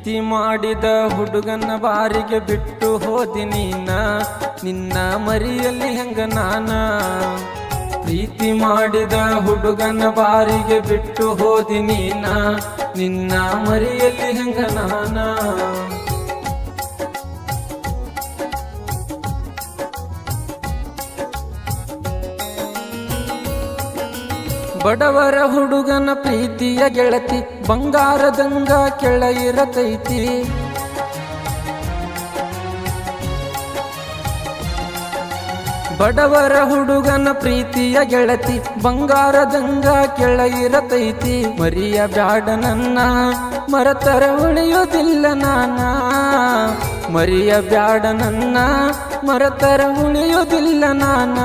ಪ್ರೀತಿ ಮಾಡಿದ ಹುಡುಗನ ಬಾರಿಗೆ ಬಿಟ್ಟು ಹೋದಿ ನೀನ. ನಿನ್ನ ಮರಿಯಲ್ಲಿ ಹೆಂಗ ನಾನ? ಪ್ರೀತಿ ಮಾಡಿದ ಹುಡುಗನ ಬಾರಿಗೆ ಬಿಟ್ಟು ಹೋದಿ ನೀನ. ನಿನ್ನ ಮರಿಯಲ್ಲಿ ಹೆಂಗ ನಾನ? ಬಡವರ ಹುಡುಗನ ಪ್ರೀತಿಯ ಗೆಳತಿ, ಬಂಗಾರದಂಗ ಕೆಳ ಇರತೈತಿ ಬಡವರ ಹುಡುಗನ ಪ್ರೀತಿಯ ಗೆಳತಿ, ಬಂಗಾರದಂಗ ಕೆಳ ಇರತೈತಿ ಮರಿಯ ಬ್ಯಾಡ ನನ್ನ, ಮರತರ ಉಳಿಯೋದಿಲ್ಲ ನಾನ. ಮರಿಯ ಬ್ಯಾಡ ನನ್ನ, ಮರತರ ಉಳಿಯೋದಿಲ್ಲ ನಾನ.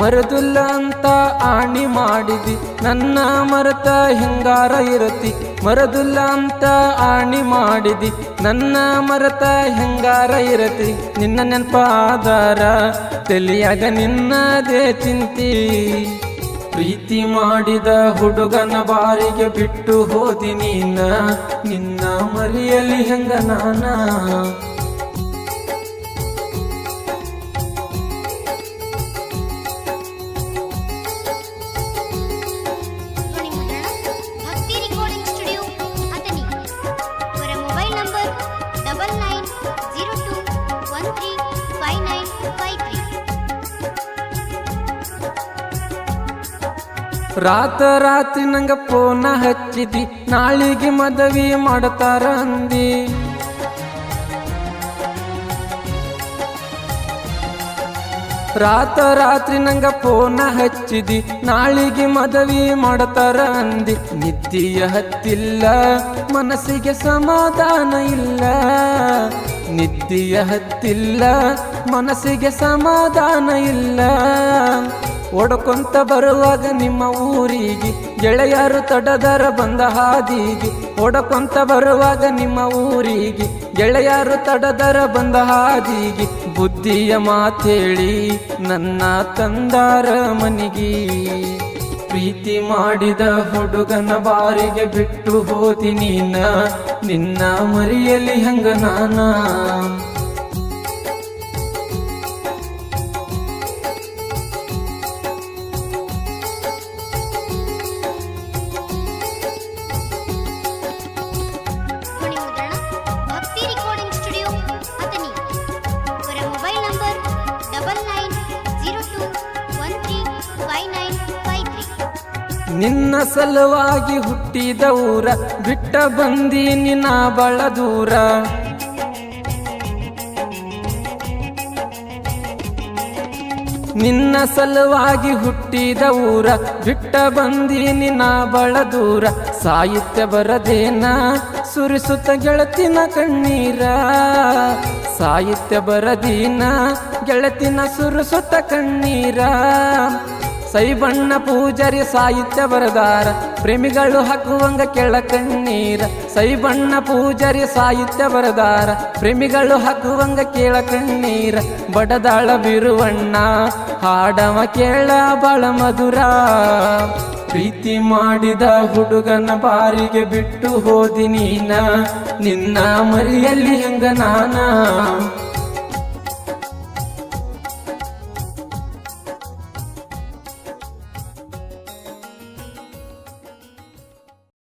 ಮರದುಲ್ಲ ಅಂತ ಆಣಿ ಮಾಡಿದಿ. ನನ್ನ ಮರತ ಹಿಂಗಾರ ಇರತಿ. ಮರದುಲ್ಲ ಅಂತ ಆಣಿ ಮಾಡಿದಿ. ನನ್ನ ಮರತ ಹಿಂಗಾರ ಇರತಿ. ನಿನ್ನ ನೆನಪ ಆಧಾರ ತಲಿಯಾಗ ನಿನ್ನದೇ ಚಿಂತಿ. ಪ್ರೀತಿ ಮಾಡಿದ ಹುಡುಗನ ಬಾರಿಗೆ ಬಿಟ್ಟು ಹೋದಿ ನೀನ. ನಿನ್ನ ಮರಿಯಲಿ ಹೆಂಗ ನಾನ? ರಾತ ರಾತ್ರಿ ನಂಗ ಪೋನ ಹಚ್ಚಿದಿ, ನಾಳಿಗೆ ಮದವಿ ಮಾಡ್ತಾರ ಅಂದಿ. ರಾತ ರಾತ್ರಿ ನಂಗ ಪೋನ ಹಚ್ಚಿದಿ, ನಾಳಿಗೆ ಮದವಿ ಮಾಡ್ತಾರ ಅಂದಿ. ನಿದ್ದಿಯ ಹತ್ತಿಲ್ಲ, ಮನಸ್ಸಿಗೆ ಸಮಾಧಾನ ಇಲ್ಲ. ನಿದ್ದಿಯ ಹತ್ತಿಲ್ಲ, ಮನಸ್ಸಿಗೆ ಸಮಾಧಾನ ಇಲ್ಲ. ಓಡಕೊಂತ ಬರುವಾಗ ನಿಮ್ಮ ಊರಿಗೆ ಗೆಳೆಯರು ತಡದರ ಬಂದ ಹಾದಿಗೆ. ಓಡಕೊಂತ ಬರುವಾಗ ನಿಮ್ಮ ಊರಿಗೆ ಗೆಳೆಯರು ತಡದರ ಬಂದ ಹಾದಿಗೆ. ಬುದ್ಧಿಯ ಮಾತೇಳಿ ನನ್ನ ತಂದಾರ ಮನಿಗೆ. ಪ್ರೀತಿ ಮಾಡಿದ ಹುಡುಗನ ಬಾರಿಗೆ ಬಿಟ್ಟು ಹೋದಿ ನೀನ. ನಿನ್ನ ಮರಿಯಲಿ ಹಂಗ ನಾನ ನಿನ್ನ ಸಲುವಾಗಿ ಹುಟ್ಟಿದ ಊರ ಬಿಟ್ಟ ಬಂದಿ ನಿನ್ನ ಬಳ ದೂರ. ನಿನ್ನ ಸಲುವಾಗಿ ಹುಟ್ಟಿದ ಊರ ಬಿಟ್ಟ ಬಂದಿ ನಿನ್ನ ಬಳ ದೂರ. ಸಾಹಿತ್ಯ ಬರದೇನ, ಸುರಿಸುತ್ತ ಗೆಳತಿನ ಕಣ್ಣೀರ. ಸಾಹಿತ್ಯ ಬರದೀನ, ಗೆಳತಿನ ಸುರಿಸುತ್ತ ಕಣ್ಣೀರ. ಸೈಬಣ್ಣ ಪೂಜಾರಿ ಸಾಹಿತ್ಯ ಬರದಾರ ಪ್ರೇಮಿಗಳು ಹಾಕುವಂಗ ಕೆಳ ಕಣ್ಣೀರ ಸೈಬಣ್ಣ ಪೂಜಾರಿ ಸಾಹಿತ್ಯ ಬರದಾರ ಪ್ರೇಮಿಗಳು ಹಾಕುವಂಗ ಕೇಳ ಕಣ್ಣೀರ ಬಡದಾಳ ಬಿರುವಣ್ಣ, ಹಾಡವ ಕೇಳ ಬಾಳ ಮಧುರ. ಪ್ರೀತಿ ಮಾಡಿದ ಹುಡುಗನ ಬಾರಿಗೆ ಬಿಟ್ಟು ಹೋದಿ ನೀನ, ನಿನ್ನ ಮರಿಯಲ್ಲಿ ಹೆಂಗ ನಾನ?